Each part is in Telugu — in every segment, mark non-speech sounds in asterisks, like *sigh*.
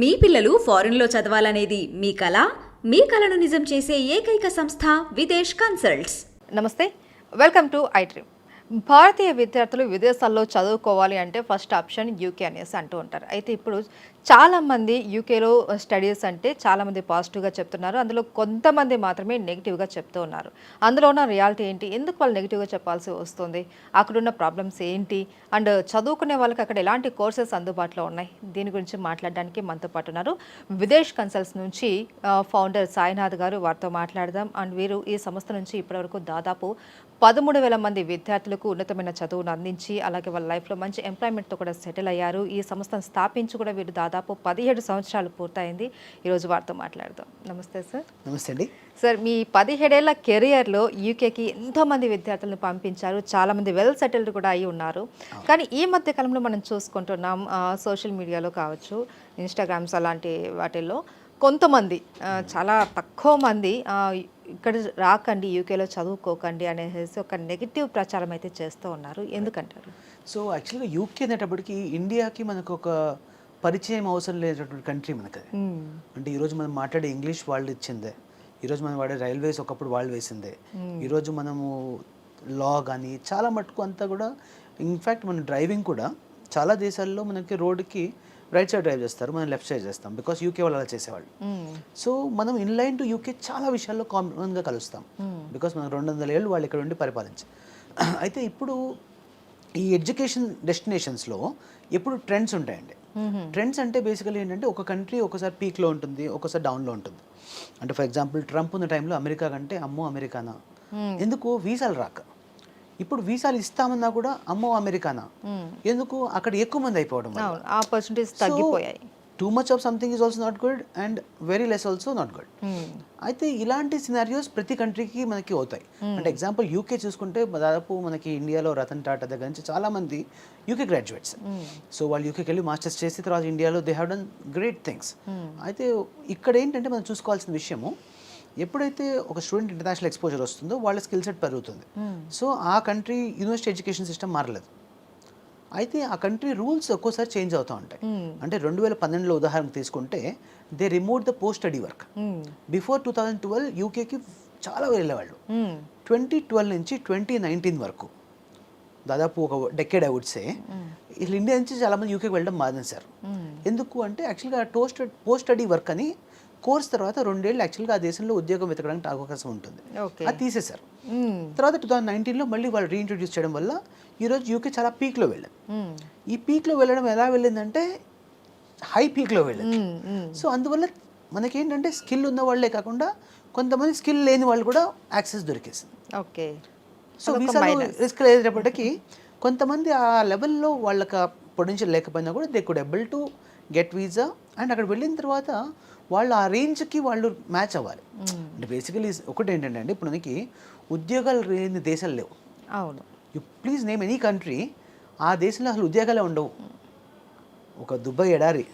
మీ పిల్లలు ఫారెన్లో చదవాలనేది మీ కళ? మీ కళను నిజం చేసే ఏకైక సంస్థ విదేశ్ కన్సల్ట్స్. నమస్తే. వెల్కమ్ టు ఐ డ్రీమ్ భారతీయ విద్యార్థులు విదేశాల్లో చదువుకోవాలి అంటే ఫస్ట్ ఆప్షన్ యూకే అనేసి అంటూ ఉంటారు. అయితే ఇప్పుడు చాలామంది యూకేలో స్టడీస్ అంటే చాలామంది పాజిటివ్గా చెప్తున్నారు. అందులో కొంతమంది మాత్రమే నెగిటివ్గా చెప్తూ ఉన్నారు. అందులో ఉన్న రియాలిటీ ఏంటి? ఎందుకు వాళ్ళు నెగిటివ్గా చెప్పాల్సి వస్తుంది? అక్కడున్న ప్రాబ్లమ్స్ ఏంటి? అండ్ చదువుకునే వాళ్ళకి అక్కడ ఎలాంటి కోర్సెస్ అందుబాటులో ఉన్నాయి? దీని గురించి మాట్లాడడానికి మనతో పాటు ఉన్నారు. విదేశ్ కన్సల్ట్స్ నుంచి ఫౌండర్ సాయినాథ్ గారు వారితో మాట్లాడదాం. అండ్ వీరు ఈ సంస్థ నుంచి ఇప్పటివరకు దాదాపు పదమూడు వేల మంది విద్యార్థులకు ఉన్నతమైన చదువును అందించి అలాగే వాళ్ళ లైఫ్లో మంచి ఎంప్లాయ్మెంట్తో కూడా సెటిల్ అయ్యారు. ఈ సంస్థను స్థాపించి కూడా వీరు దాదాపు పదిహేడు సంవత్సరాలు పూర్తయింది. ఈరోజు వారితో మాట్లాడదాం. నమస్తే సార్. నమస్తే అండి. సార్ మీ పదిహేడేళ్ళ కెరియర్లో యూకేకి ఎంతోమంది విద్యార్థులను పంపించారు. చాలామంది వెల్ సెటిల్డ్ కూడా అయి ఉన్నారు. కానీ ఈ మధ్య కాలంలో మనం చూసుకుంటున్నాం సోషల్ మీడియాలో కావచ్చు ఇన్స్టాగ్రామ్స్ అలాంటి వాటిల్లో కొంతమంది చాలా తక్కువ మంది ఇక్కడ రాకండి యూకేలో చదువుకోకండి అనేసి ఒక నెగిటివ్ ప్రచారం అయితే చేస్తూ ఉన్నారు. ఎందుకంటారు? సో యాక్చువల్గా యూకే అనేటప్పటికి ఇండియాకి మనకు ఒక పరిచయం అవసరం లేనటువంటి కంట్రీ మనకి అది అంటే ఈరోజు మనం మాట్లాడే ఇంగ్లీష్ వాళ్ళు ఇచ్చిందే. ఈరోజు మనం వాడే రైల్వేస్ ఒకప్పుడు వాళ్ళు వేసిందే. ఈరోజు మనము లా కానీ చాలా మటుకు అంతా కూడా ఇన్ఫ్యాక్ట్ మన డ్రైవింగ్ కూడా చాలా దేశాల్లో మనకి రోడ్డుకి రైట్ సైడ్ డ్రైవ్ చేస్తారు మనం లెఫ్ట్ సైడ్ చేస్తాం. బికాస్ యూకే వాళ్ళు అలా చేసేవాళ్ళు. సో మనం ఇన్లైన్ టు యూకే చాలా విషయాల్లో కామన్గా కలుస్తాం. బికాస్ మనం రెండు వందల ఏళ్ళు వాళ్ళు ఇక్కడ ఉండి పరిపాలించి అయితే ఇప్పుడు ఈ ఎడ్యుకేషన్ డెస్టినేషన్స్లో ఎప్పుడు ట్రెండ్స్ ఉంటాయండి. ట్రెండ్స్ అంటే బేసికలీ ఏంటంటే ఒక కంట్రీ ఒకసారి పీక్లో ఉంటుంది ఒకసారి డౌన్లో ఉంటుంది. అంటే ఫర్ ఎగ్జాంపుల్ ట్రంప్ ఉన్న టైంలో అమెరికా కంటే అమ్మో అమెరికానా ఎందుకు? వీసాలు రాక. ఇప్పుడు వీసాలు ఇస్తామన్నా కూడా అమ్మో అమెరికానా ఎందుకు? అక్కడ ఎక్కువ మంది అయిపోవడం. అవును ఆపర్చునిటీస్ తగ్గిపోయాయి. Too much of something is also not good and very less also not good అయితే ఇలాంటి సినారియోస్ ప్రతి కంట్రీకి మనకి అవుతాయి. అంటే ఎగ్జాంపుల్ యూకే చూసుకుంటే దాదాపు మనకి ఇండియాలో రతన్ టాటా దగ్గర నుంచి చాలా మంది యూకే గ్రాడ్యుయేట్స్ సో వాళ్ళు యూకేకి వెళ్ళి మాస్టర్స్ చేసి తర్వాత ఇండియాలో they have done great things అయితే ఇక్కడ ఏంటంటే మనం చూసుకోవాల్సిన విషయము ఎప్పుడైతే ఒక స్టూడెంట్ ఇంటర్నేషనల్ ఎక్స్పోజర్ వస్తుందో వాళ్ళ స్కిల్ సెట్ పెరుగుతుంది. సో ఆ కంట్రీ యూనివర్సిటీ ఎడ్యుకేషన్ సిస్టమ్ మారలేదు. అయితే ఆ కంట్రీ రూల్స్ ఒక్కోసారి చేంజ్ అవుతూ ఉంటాయి. అంటే రెండు వేల పన్నెండులో ఉదాహరణ తీసుకుంటే they remove the post study work before two thousand twelve యూకేకి చాలా వెళ్ళేవాళ్ళు ట్వంటీ ట్వెల్వ్ నుంచి ట్వంటీ నైన్టీన్ వరకు దాదాపు ఒక డెకేడ్ ఐ వుడ్ సే వీళ్ళు ఇండియా నుంచి చాలామంది యూకేకి వెళ్ళడం మానేశారు. ఎందుకు అంటే యాక్చువల్గా టోస్ట్ పోస్ట్ స్టడీ వర్క్ అని కోర్స్ తర్వాత రెండేళ్ళు యాక్చువల్గా ఆ దేశంలో ఉద్యోగం వెతకడానికి అవకాశం ఉంటుంది. అది తీసేశారు. తర్వాత టూ థౌజండ్ నైన్టీన్లో మళ్ళీ వాళ్ళు రీఇంట్రొడ్యూస్ చేయడం వల్ల ఈరోజు యూకే చాలా పీక్లో వెళ్ళింది ఈ పీక్లో వెళ్ళడం ఎలా వెళ్ళిందంటే హై పీక్లో వెళ్ళింది సో అందువల్ల మనకేంటంటే స్కిల్ ఉన్న వాళ్ళే కాకుండా కొంతమంది స్కిల్ లేని వాళ్ళు కూడా యాక్సెస్ దొరికేసింది. ఓకే. సో వీసాలో రిస్క్ లేనప్పటికీ కొంతమంది ఆ లెవెల్లో వాళ్ళకి పొటెన్షియల్ లేకపోయినా కూడా they could able to get visa and అక్కడ వెళ్ళిన తర్వాత వాళ్ళు ఆ రేంజ్కి వాళ్ళు మ్యాచ్ అవ్వాలి. అంటే బేసికలీ ఒకటి ఏంటంటే అండి ఇప్పుడు మనకి ఉద్యోగాలు లేని దేశాలు లేవు. అవును. You please name any country ఆ దేశంలో అసలు ఉద్యోగాలే ఉండవు. ఒక దుబాయ్ ఎడారి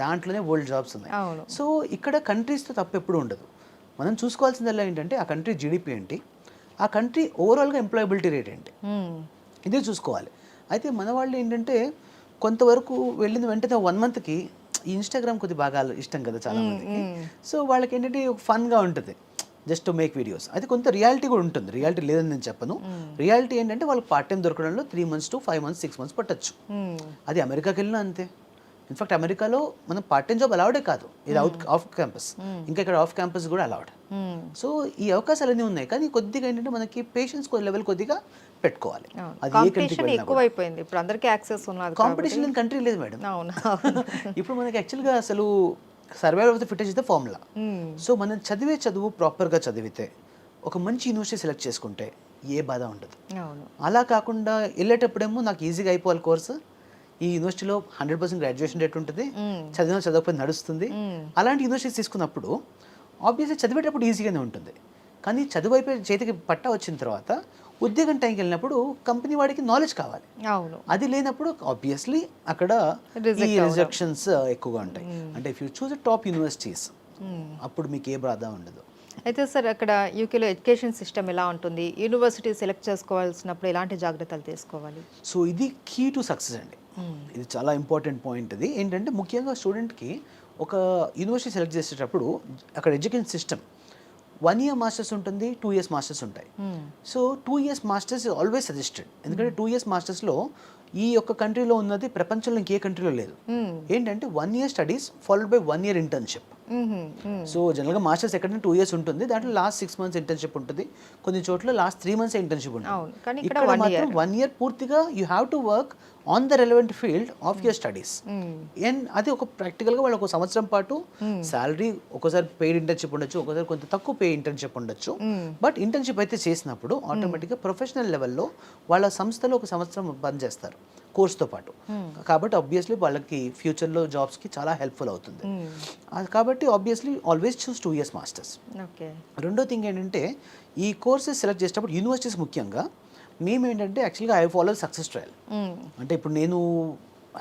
దాంట్లోనే వరల్డ్ జాబ్స్ ఉన్నాయి. సో ఇక్కడ కంట్రీస్తో తప్పు ఎప్పుడు ఉండదు. మనం చూసుకోవాల్సిందల్లా ఏంటంటే ఆ కంట్రీ జీడిపి ఏంటి? ఆ కంట్రీ ఓవరాల్గా ఎంప్లాయబిలిటీ రేట్ ఏంటి. ఇదే చూసుకోవాలి. అయితే మన వాళ్ళు ఏంటంటే కొంతవరకు వెళ్ళిన వెంటనే వన్ మంత్కి ఈ ఇన్స్టాగ్రామ్ కొద్ది బాగా ఇష్టం కదా చాలా మందికి సో వాళ్ళకి ఏంటంటే ఫన్గా ఉంటుంది. జస్ట్ టు మేక్ వీడియోస్ అది కొంత రియాలిటీ కూడా ఉంటుంది. రియాలిటీ లేదని నేను చెప్పను. రియాలిటీ ఏంటంటే వాళ్ళకి part time దొరకడంలో three months to five months six months పట్టచ్చు. అది అమెరికాకి వెళ్ళినా అంతే. ఇన్ఫాక్ట్ అమెరికాలో మనం పార్ట్ టైం జాబ్ అలౌడే కాదు. ఇది అవుట్ ఆఫ్ క్యాంపస్ ఇంకా ఇక్కడ ఆఫ్ క్యాంపస్ కూడా అలౌడ్. సో ఈ అవకాశాలన్నీ ఉన్నాయి. కానీ కొద్దిగా ఏంటంటే మనకి పేషెన్స్ లెవెల్ కొద్దిగా పెట్టుకోవాలి. అది ఏ. ఎక్కువైపోయింది. ఇప్పుడు అందరికీ యాక్సెస్ ఉన్నది కాంపిటీషన్ లేని కంట్రీ లేదు మేడం. *laughs* ఇప్పుడు మనకి యాక్చువల్గా అసలు survival of the fittest is the formula. Hmm. So మనం చదివే చదువు ప్రాపర్గా చదివితే ఒక మంచి యూనివర్సిటీ సెలెక్ట్ చేసుకుంటే ఏ బాధ ఉండదు. అలా కాకుండా వెళ్ళేటప్పుడేమో నాకు ఈజీగా అయిపోవాలి కోర్సు. ఈ యూనివర్సిటీలో హండ్రెడ్ పర్సెంట్ గ్రాడ్యుయేషన్ రేట్ ఉంటుంది. చదివిన చదవకపోతే నడుస్తుంది. అలాంటి యూనివర్సిటీస్ తీసుకున్నప్పుడు ఆబ్వియస్లీ చదివేటప్పుడు ఈజీగానే ఉంటుంది. కానీ చదువు అయిపోయి చేతికి పట్టా వచ్చిన తర్వాత ఉద్యోగం టైంకి వెళ్ళినప్పుడు కంపెనీ వాడికి నాలెడ్జ్ కావాలి. అవును. అది లేనప్పుడు ఆబ్వియస్లీ అక్కడ ఈ రిజెక్షన్స్ ఎక్కువగా ఉంటాయి. అంటే if you choose top universities అప్పుడు మీకు ఏ బాధ ఉండదు. అయితే సార్ అక్కడ యూకేలో ఎడ్యుకేషన్ సిస్టమ్ ఎలా ఉంటుంది? యూనివర్సిటీ సెలెక్ట్ చేసుకోవాల్సినప్పుడు ఎలాంటి జాగ్రత్తలు తీసుకోవాలి? సో ఇది కీ టు సక్సెస్ అండి. ఇది చాలా ఇంపార్టెంట్ పాయింట్ ఇది. ఏంటంటే ముఖ్యంగా స్టూడెంట్కి ఒక యూనివర్సిటీ సెలెక్ట్ చేసేటప్పుడు అక్కడ education system one year masters ఉంటుంది టూ ఇయర్స్ మాస్టర్స్ ఉంటాయి. So two years masters always suggested ఎందుకంటే టూ ఇయర్స్ మాస్టర్స్లో ఈ యొక్క కంట్రీలో ఉన్నది ప్రపంచంలో ఇంకే కంట్రీలో లేదు. ఏంటంటే one year studies followed by one year internship so జనరల్గా మాస్టర్స్ ఎక్కడైనా టూ ఇయర్స్ ఉంటుంది. దాంట్లో లాస్ట్ సిక్స్ మంత్స్ ఇంటర్న్షిప్ ఉంటుంది. కొన్ని చోట్ల లాస్ట్ త్రీ మంత్స్ ఇంటర్న్షిప్ ఉంటుంది. ఇక్కడ మాత్రం వన్ ఇయర్ పూర్తిగా you have to work on the relevant field of your studies and అది ఒక ప్రాక్టికల్గా వాళ్ళు ఒక సంవత్సరం పాటు శాలరీ ఒకసారి పెయిడ్ ఇంటర్న్షిప్ ఉండొచ్చు ఒకసారి కొంత తక్కువ పే ఇంటర్న్షిప్ ఉండొచ్చు. బట్ ఇంటర్న్షిప్ అయితే చేసినప్పుడు ఆటోమేటిక్గా ప్రొఫెషనల్ లెవెల్లో వాళ్ళ సంస్థలో ఒక సంవత్సరం పనిచేస్తారు కోర్స్తో పాటు. కాబట్టి ఆబ్వియస్లీ వాళ్ళకి ఫ్యూచర్లో జాబ్స్కి చాలా హెల్ప్ఫుల్ అవుతుంది. అది కాబట్టి obviously always choose two years masters okay రెండో థింగ్ ఏంటంటే ఈ కోర్సెస్ సెలెక్ట్ చేసేటప్పుడు యూనివర్సిటీస్ ముఖ్యంగా మేము ఏంటంటే యాక్చువల్గా ఐ ఫాలో సక్సెస్ ట్రయల్ అంటే ఇప్పుడు నేను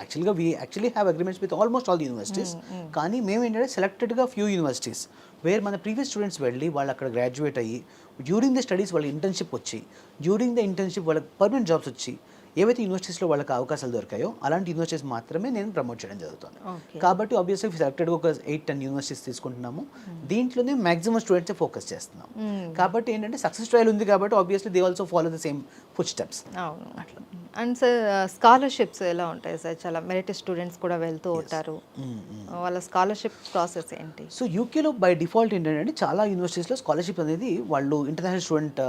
యాక్చువల్గా we actually have agreements with almost all universities కానీ మేము ఏంటంటే సెలెక్టెడ్గా ఫ్యూ యూనివర్సిటీస్ వేర్ మన ప్రీవియస్ స్టూడెంట్స్ వెళ్ళి వాళ్ళు అక్కడ గ్రాడ్యుయేట్ అయ్యి డ్యూరింగ్ ద స్టడీస్ వాళ్ళ ఇంటర్న్షిప్ వచ్చి డ్యూరింగ్ ద ఇంటర్న్షిప్ వాళ్ళకి పర్మనెంట్ జాబ్స్ వచ్చి ఏవైతే యూనివర్సిటీస్లో వాళ్ళకి అవకాశాలు దొరికాయో అలాంటి యూనివర్సిటీస్ మాత్రమే నేను ప్రమోట్ చేయడం జరుగుతుంది. కాబట్టి ఆబ్వియస్లీ సెలెక్టెడ్గా ఒక ఎయిట్ టెన్ యూనివర్సిటీస్ తీసుకుంటున్నాము. దీంట్లోనే మాక్సిమం స్టూడెంట్స్ ఫోకస్ చేస్తున్నాం. కాబట్టి ఏంటంటే సక్సెస్ ట్రయల్ ఉంది కాబట్టి obviously they also follow the same foot steps అవును అండ్ సార్ స్కాలర్షిప్స్ ఎలా ఉంటాయి సార్? చాలా మెరిట్ స్టూడెంట్స్ కూడా వెళ్తూ ఉంటారు. వాళ్ళ స్కాలర్షిప్ ప్రాసెస్ ఏంటి? సో యూకేలో బై డిఫాల్ట్ ఏంటంటే చాలా యూనివర్సిటీస్లో స్కాలర్షిప్ అనేది వాళ్ళు international student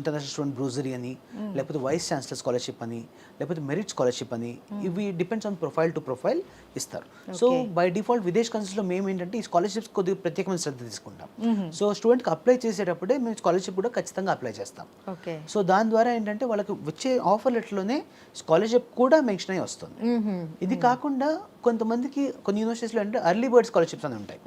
international student bursary అని లేకపోతే వైస్ ఛాన్సలర్ స్కాలర్షిప్ అని లేకపోతే మెరిట్ స్కాలర్షిప్ అని ఇవి depends on profile to profile ఇస్తారు. సో బై డిఫాల్ట్ విదేశ్ కన్సల్స్లో మేము ఏంటంటే ఈ స్కాలర్షిప్స్ కొద్దిగా ప్రత్యేకమైన శ్రద్ధ తీసుకుంటాం. సో స్టూడెంట్కి అప్లై చేసేటప్పుడే మేము స్కాలర్షిప్ కూడా ఖచ్చితంగా అప్లై చేస్తాం. ఓకే సో దాని ద్వారా ఏంటంటే వాళ్ళకి వచ్చే ఆఫర్ లెటర్లోనే స్కాలర్షిప్ కూడా మెన్షన్ అయ్యి వస్తుంది. ఇది కాకుండా కొంతమందికి కొన్ని యూనివర్సిటీస్లో అంటే అర్లీ బర్డ్ స్కాలర్షిప్స్ అని ఉంటాయి.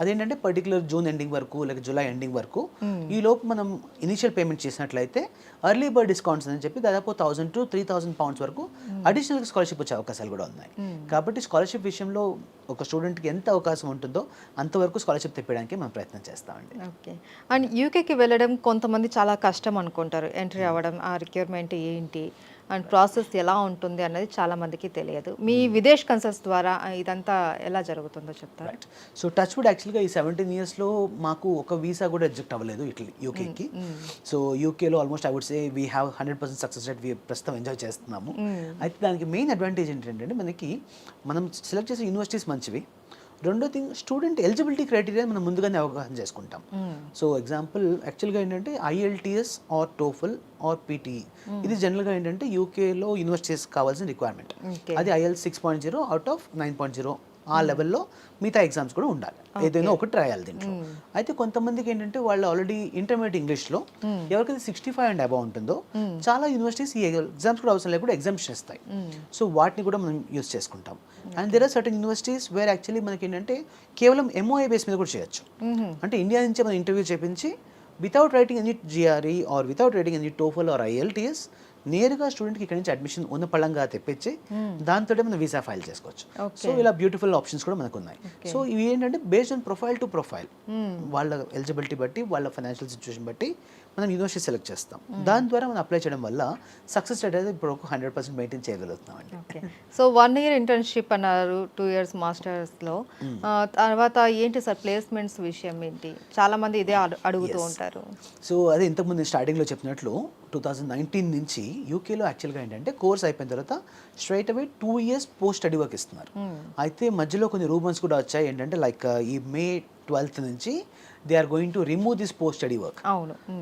అదేంటంటే పర్టికులర్ జూన్ ఎండింగ్ వరకు లేక జూలై ఎండింగ్ వరకు ఈ లోపు మనం ఇనిషియల్ పేమెంట్ చేసినట్లయితే అర్లీ బర్డ్ డిస్కౌంట్స్ అని చెప్పి దాదాపు thousand to three thousand pounds వరకు అడిషనల్ స్కాలర్షిప్ వచ్చే అవకాశాలు కూడా ఉన్నాయి. కాబట్టి స్కాలర్షిప్ విషయంలో ఒక స్టూడెంట్కి ఎంత అవకాశం ఉంటుందో అంతవరకు స్కాలర్షిప్ తెప్పడానికి మనం ప్రయత్నం చేస్తామండి. ఓకే. అండ్ యూకేకి వెళ్ళడం కొంతమంది చాలా కష్టం అనుకుంటారు. ఎంట్రీ అవ్వడం ఆ రిక్వైర్మెంట్ ఏంటి? అండ్ ప్రాసెస్ ఎలా ఉంటుంది అన్నది చాలా మందికి తెలియదు. మీ విదేశ్ కన్సల్ట్స్ ద్వారా ఇదంతా ఎలా జరుగుతుందో చెప్తారా? సో టచ్ వుడ్ యాక్చువల్గా ఈ సెవెంటీన్ ఇయర్స్లో మాకు ఒక వీసా కూడా ఎగ్జిక్ట్ అవ్వలేదు ఇట్లీ యూకేకి సో యూకేలో almost I would say we have hundred percent success rate ప్రస్తుతం ఎంజాయ్ చేస్తున్నాము. అయితే దానికి మెయిన్ అడ్వాంటేజ్ ఏంటంటే మనకి మనం సెలెక్ట్ చేసే యూనివర్సిటీస్ మంచివి. రెండో థింగ్ స్టూడెంట్ ఎలిజిబిలిటీ క్రైటీరియా మనం ముందుగానే అవగాహన చేసుకుంటాం. సో ఎగ్జాంపుల్ యాక్చువల్గా ఏంటంటే IELTS or TOEFL or PTE ఇది జనరల్గా ఏంటంటే యూకేలో యూనివర్సిటీస్ కావాల్సిన రిక్వైర్మెంట్. అది IL six point zero out of nine point zero ఆ లెవెల్లో మిగతా ఎగ్జామ్స్ కూడా ఉండాలి. ఏదైనా ఒకటి రాయాలి దీంట్లో. అయితే కొంతమందికి ఏంటంటే వాళ్ళు ఆల్రెడీ ఇంటర్మీడియట్ ఇంగ్లీష్లో ఎవరికైతే సిక్స్టీ ఫైవ్ అండ్ అబౌవ్ ఉంటుందో చాలా యూనివర్సిటీస్ ఈ ఎగ్జామ్స్ కూడా అవసరం లేకుండా ఎగ్జామ్స్ చేస్తాయి. సో వాటిని కూడా మనం యూస్ చేసుకుంటాం. And there are certain universities where actually మనకి ఏంటంటే కేవలం ఎంఓఏ బేస్ మీద కూడా చేయొచ్చు. అంటే ఇండియా నుంచి మనం ఇంటర్వ్యూ చేపించి without writing any GRE or without writing any TOEFL or IELTS నేరుగా స్టూడెంట్కి ఇక్కడి నుంచి అడ్మిషన్ ఉన్న పళ్ళంగా తెప్పించి దాంతో మనం వీసా ఫైల్ చేసుకోవచ్చు. సో ఇలా బ్యూటిఫుల్ ఆప్షన్స్ కూడా మనకు ఉన్నాయి సో ఇవి ఏంటంటే based on profile to profile వాళ్ళ ఎలిజిబిలిటీ బట్టి వాళ్ళ ఫైనాన్షియల్ సిచ్యువేషన్ బట్టి మనం యూనివర్సిటీ సెలెక్ట్ చేస్తాం. దాని ద్వారా మనం అప్లై చేయడం వల్ల సక్సెస్ రేట్ అనేది ఇప్పుడు ఒక హండ్రెడ్ పర్సెంట్ మెయింటైన్ చేయగలుగుతున్నాం అండి okay so one year internship అన్నారు టూ ఇయర్స్ మాస్టర్స్లో తర్వాత ఏంటి సార్ ప్లేస్మెంట్స్ విషయం ఏంటి? చాలా మంది ఇదే అడు- అడుగుతూ ఉంటారు. సో అదే ఇంతకుముందు స్టార్టింగ్లో చెప్పినట్లు టూ థౌజండ్ నైన్టీన్ నుంచి యూకేలో యాక్చువల్గా ఏంటంటే కోర్స్ అయిపోయిన తర్వాత straight away two years post study work ఇస్తున్నారు. అయితే మధ్యలో కొన్ని రూమర్స్ కూడా వచ్చాయి. ఏంటంటే లైక్ ఈ మే ట్వెల్త్ నుంచి they are going to remove this post study work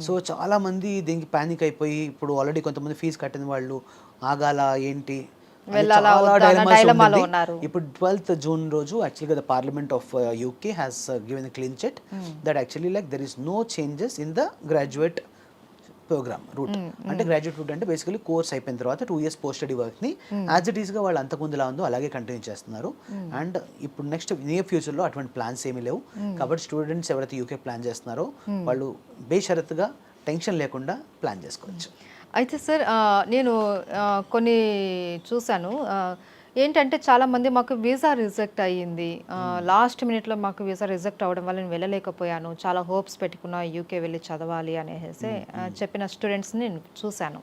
so చాలా మంది దీనికి పానిక్ అయిపోయి ఇప్పుడు ఆల్రెడీ కొంతమంది ఫీజు కట్టిన వాళ్ళు ఆగాల ఏంటి. ఇప్పుడు ట్వెల్త్ జూన్ రోజు యాక్చువల్గా the parliament of UK has given clean chit that actually like there is no changes in the graduate program route. అంటే గ్రాడ్యుయేట్ రూట్ అంటే బేసికలీ కోర్స్ అయిపోయిన తర్వాత టూ ఇయర్స్ పోస్ట్ స్టడీ వర్క్ని యాజ్ ఇట్ ఈస్గా వాళ్ళు అంతకుముందు ఎలా ఉందో అలాగే కంటిన్యూ చేస్తున్నారు. అండ్ ఇప్పుడు నెక్స్ట్ నియర్ ఫ్యూచర్లో అటువంటి ప్లాన్స్ ఏమీ లేవు. కాబట్టి స్టూడెంట్స్ ఎవరైతే యూకే ప్లాన్ చేస్తున్నారో వాళ్ళు బేషరత్తుగా టెన్షన్ లేకుండా ప్లాన్ చేసుకోవచ్చు. అయితే సార్ నేను కొన్ని చూశాను. ఏంటంటే చాలా మంది మాకు వీసా రిజెక్ట్ అయ్యింది. లాస్ట్ మినిట్లో మాకు వీసా రిజెక్ట్ అవ్వడం వల్ల నేను వెళ్ళలేకపోయాను. చాలా హోప్స్ పెట్టుకున్నా యూకే వెళ్ళి చదవాలి అనేసి చెప్పిన స్టూడెంట్స్ని నేను చూశాను.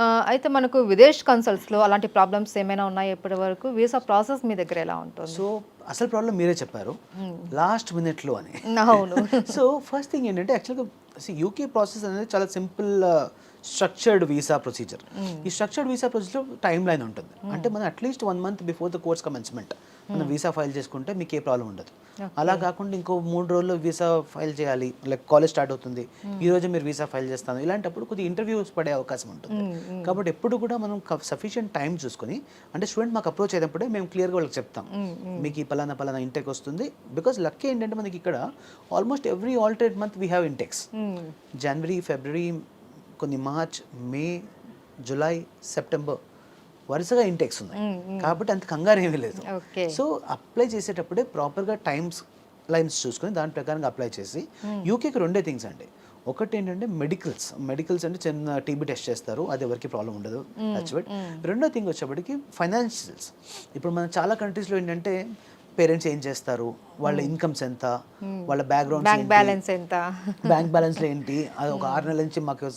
అయితే మనకు విదేశ్ కన్సల్ట్స్లో అలాంటి ప్రాబ్లమ్స్ ఏమైనా ఉన్నాయి ఇప్పటి వరకు? వీసా ప్రాసెస్ మీ దగ్గర ఎలా ఉంటుంది? సో అసలు ప్రాబ్లం మీరే చెప్పారు. లాస్ట్ మినిట్లో అని. అవును. *laughs* సో ఫస్ట్ థింగ్ ఏంటంటే యాక్చువల్గా యూకే ప్రాసెస్ అనేది చాలా సింపుల్ స్ట్రక్చర్డ్ వీసా ప్రొసీజర్ ఈ structured visa procedure time line ఉంటుంది. అంటే మనం at least one month before the course commencement మనం వీసా ఫైల్ చేసుకుంటే మీకు ఏ ప్రాబ్లం ఉండదు. అలా కాకుండా ఇంకో మూడు రోజుల్లో వీసా ఫైల్ చేయాలి. లైక్ కాలేజ్ స్టార్ట్ అవుతుంది. ఈ రోజు మీరు వీసా ఫైల్ చేస్తాను. ఇలాంటప్పుడు కొద్దిగా ఇంటర్వ్యూస్ పడే అవకాశం ఉంటుంది. కాబట్టి ఎప్పుడు కూడా మనం సఫిషియెంట్ టైం చూసుకొని అంటే స్టూడెంట్ మాకు అప్రోచ్ అయినప్పుడే మేము క్లియర్గా వాళ్ళకి చెప్తాం. మీకు ఈ పలానా పలానా ఇంటెక్ వస్తుంది. బికాస్ లక్కీ ఏంటంటే మనకి ఇక్కడ almost every alternate month we have intakes జనవరి ఫిబ్రవరి కొన్ని మార్చ్ మే జూలై సెప్టెంబర్ వరుసగా ఇంటెక్స్ ఉన్నాయి. కాబట్టి అంత కంగారు ఏమీ లేదు. సో అప్లై చేసేటప్పుడే ప్రాపర్గా టైమ్స్ లైన్స్ చూసుకొని దాని ప్రకారంగా అప్లై చేసి యూకేకి రెండే థింగ్స్ అండి. ఒకటి ఏంటంటే మెడికల్స్. మెడికల్స్ అంటే చిన్న టీబీ టెస్ట్ చేస్తారు. అది ఎవరికి ప్రాబ్లం ఉండదు. టచ్బట్ రెండో థింగ్ వచ్చేప్పటికి ఫైనాన్షియల్స్. ఇప్పుడు మన చాలా కంట్రీస్లో ఏంటంటే పేరెంట్స్ ఏం చేస్తారు? వాళ్ళ ఇన్కమ్స్ ఎంత? వాళ్ళ బ్యాక్గ్రౌండ్ బ్యాంక్ బ్యాలెన్స్ ఎంత? బ్యాంక్ బ్యాలెన్స్ ఏంటి? అది ఒక ఆరు నెలల నుంచి మాకు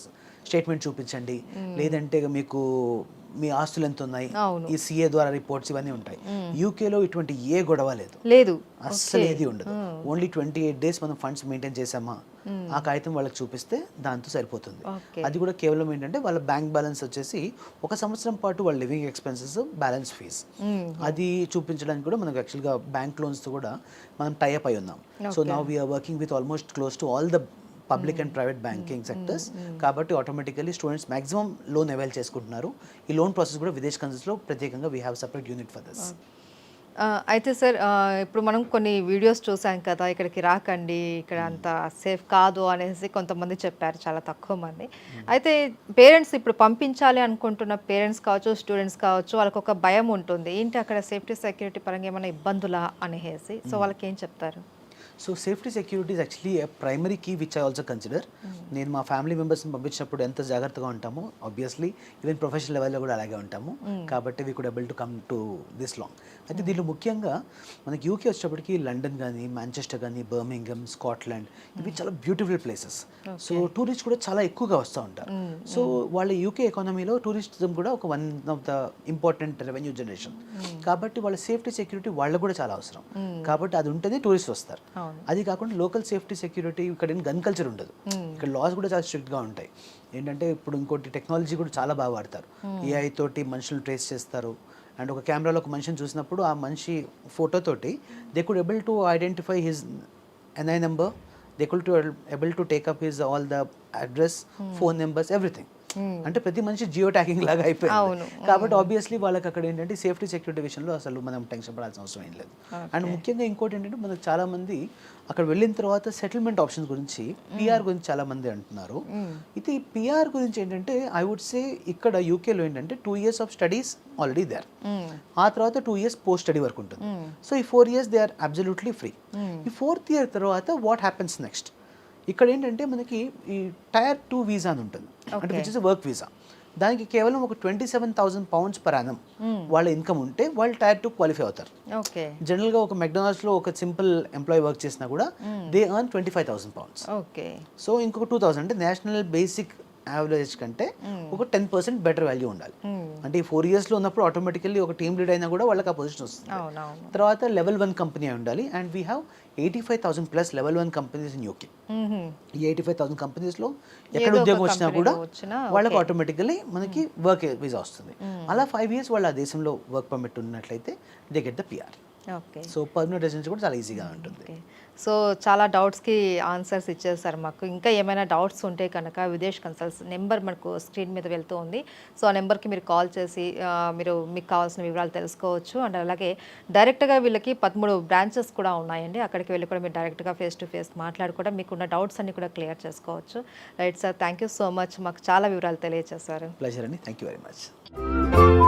స్టేట్మెంట్ చూపించండి. లేదంటే మీకు మీ ఆస్తులు ఎంత ఉన్నాయి. ఈ సిఏ ద్వారా రిపోర్ట్స్ ఇవన్నీ ఉంటాయి. యూకేలో ఇటువంటి ఏ గొడవ లేదు. లేదు. అస్సలు ఏది ఉండదు. ఓన్లీ ట్వంటీ ఎయిట్ డేస్ మనం ఫండ్స్ మెయింటైన్ చేసామా ఆ కాగితం వాళ్ళకి చూపిస్తే దాంతో సరిపోతుంది. అది కూడా కేవలం ఏంటంటే వాళ్ళ బ్యాంక్ బ్యాలెన్స్ వచ్చేసి ఒక సంవత్సరం పాటు వాళ్ళ లివింగ్ ఎక్స్పెన్సెస్ బ్యాలెన్స్ ఫీజ్ అది చూపించడానికి కూడా మనకు యాక్చువల్గా బ్యాంక్ లోన్స్తో కూడా మనం టైఅప్ అయి ఉన్నాం. So now we are working with almost close to all the public and private banking sectors. కాబట్టి automatically students maximum loan avail చేసుకుంటున్నారు. ఈ లోన్ ప్రాసెస్ కూడా విదేశ్ కన్సల్స్లో ప్రత్యేకంగా we have separate unit for this అయితే సార్ ఆ, ఇప్పుడు మనం కొన్ని వీడియోస్ చూసాం కదా ఇక్కడికి రాకండి ఇక్కడ అంత సేఫ్ కాదు అనేసి కొంతమంది చెప్పారు చాలా తక్కువ మంది. అయితే పేరెంట్స్ ఇప్పుడు పంపించాలి అనుకుంటున్న పేరెంట్స్ కావచ్చు స్టూడెంట్స్ కావచ్చు వాళ్ళకి ఒక భయం ఉంటుంది. ఏంటి అక్కడ సేఫ్టీ సెక్యూరిటీ పరంగా ఏమైనా ఇబ్బందులా అనేసి? సో వాళ్ళకి ఏం చెప్తారు? So safety security is actually primary key which I also consider నేను మా ఫ్యామిలీ మెంబర్స్ని పంపించినప్పుడు ఎంత జాగ్రత్తగా ఉంటామో ఆబ్వియస్లీ ఈవెన్ ప్రొఫెషనల్ లెవెల్లో కూడా అలాగే ఉంటాము. కాబట్టి we could able to come to this long అయితే దీనిలో ముఖ్యంగా మనకి యూకే వచ్చేటప్పటికి లండన్ కానీ మాంచెస్టర్ కానీ బర్మింగమ్ స్కాట్లాండ్ ఇవి చాలా బ్యూటిఫుల్ ప్లేసెస్ సో టూరిస్ట్ కూడా చాలా ఎక్కువగా వస్తూ ఉంటారు. సో వాళ్ళ యూకే ఎకానమీలో టూరిస్టిజం కూడా ఒక one of the important revenue generation కాబట్టి వాళ్ళ సేఫ్టీ సెక్యూరిటీ వాళ్ళకు కూడా చాలా అవసరం. కాబట్టి అది ఉంటేనే టూరిస్ట్ వస్తారు. అది కాకుండా లోకల్ సేఫ్టీ సెక్యూరిటీ ఇక్కడ గన్ కల్చర్ ఉండదు. ఇక్కడ లాస్ కూడా చాలా స్ట్రిక్ట్గా ఉంటాయి. ఏంటంటే ఇప్పుడు ఇంకోటి టెక్నాలజీ కూడా చాలా బాగా వాడతారు. ఏఐ తోటి మనుషులు ట్రేస్ చేస్తారు. అండ్ ఒక కెమెరాలో ఒక మనిషిని చూసినప్పుడు ఆ మనిషి ఫోటోతోటి they could able to identify his NI number they could to able to take up his all the address phone numbers everything అంటే ప్రతి మనిషి జియో ట్యాకింగ్ లాగా అయిపోయింది. కాబట్టి ఆబ్వియస్లీ వాళ్ళకి అక్కడ ఏంటంటే సేఫ్టీ సెక్యూరిటీ విషయంలో అసలు మనం టెన్షన్ పడాల్సిన అవసరం ఏం లేదు. అండ్ ముఖ్యంగా ఇంకోటి ఏంటంటే మనకు చాలా మంది అక్కడ వెళ్ళిన తర్వాత సెటిల్మెంట్ ఆప్షన్స్ గురించి పిఆర్ గురించి చాలా మంది అంటున్నారు ఇది పిఆర్ గురించి ఏంటంటే ఐ వుడ్ సే ఇక్కడ యూకేలో ఏంటంటే two years of studies already there ఆ తర్వాత టూ ఇయర్స్ పోస్ట్ స్టడీ వరకు ఉంటుంది. సో ఈ four years they are absolutely free ఈ ఫోర్త్ ఇయర్ తర్వాత వాట్ హ్యాపెన్స్ నెక్స్ట్ ఇక్కడ ఏంటంటే మనకి ఈ టైర్ టూ వీసా అని ఉంటుంది. అంటే విచ్ ఇస్ వర్క్ వీసా దానికి కేవలం ఒక twenty seven thousand pounds per annum వాళ్ళ ఇన్కమ్ ఉంటే వాళ్ళు టైర్ టూ క్వాలిఫై అవుతారు. ఓకే జనరల్గా ఒక మెక్డొనాల్డ్స్లో ఒక సింపుల్ ఎంప్లాయీ వర్క్ చేసినా కూడా they earn twenty five thousand pounds so ఇంకొక టూ థౌసండ్ అంటే నేషనల్ బేసిక్ యావరేజ్ కంటే ఒక టెన్ పర్సెంట్ బెటర్ వాల్యూ ఉండాలి. అంటే ఈ ఫోర్ ఇయర్స్లో ఉన్నప్పుడు ఆటోమేటికల్లీ ఒక టీమ్ లీడ్ అయినా కూడా వాళ్ళకి ఆ పొజిషన్ వస్తుంది. తర్వాత లెవెల్ వన్ కంపెనీ అయి ఉండాలి. And we have eighty five thousand plus level one companies in UK. ఈ ఎయిటీ ఫైవ్ థౌసండ్ కంపెనీస్లో ఎక్కడ ఉద్యోగం వచ్చినా కూడా వాళ్ళకి ఆటోమేటికల్లీ మనకి వర్క్ వీసా వస్తుంది. అలా ఫైవ్ ఇయర్స్ వాళ్ళు ఆ దేశంలో వర్క్ పర్మిట్ ఉన్నట్లయితే they get the PR so permanent residency కూడా చాలా ఈజీగా ఉంటుంది. సో చాలా డౌట్స్కి ఆన్సర్స్ ఇచ్చేసారు మాకు. ఇంకా ఏమైనా డౌట్స్ ఉంటే కనుక విదేశ్ కన్సల్ట్స్ నెంబర్ మనకు స్క్రీన్ మీద వెళ్తూ ఉంది. సో ఆ నెంబర్కి మీరు కాల్ చేసి మీరు మీకు కావాల్సిన వివరాలు తెలుసుకోవచ్చు. అండ్ అలాగే డైరెక్ట్గా వీళ్ళకి పదమూడు బ్రాంచెస్ కూడా ఉన్నాయండి. అక్కడికి వెళ్ళి కూడా మీరు డైరెక్ట్గా ఫేస్ టు ఫేస్ మాట్లాడుకోవడం మీకున్న డౌట్స్ అన్ని కూడా క్లియర్ చేసుకోవచ్చు. Right sir thank you so much. మాకు చాలా వివరాలు తెలియజేశారు ప్లెజర్ అండి. Thank you very much.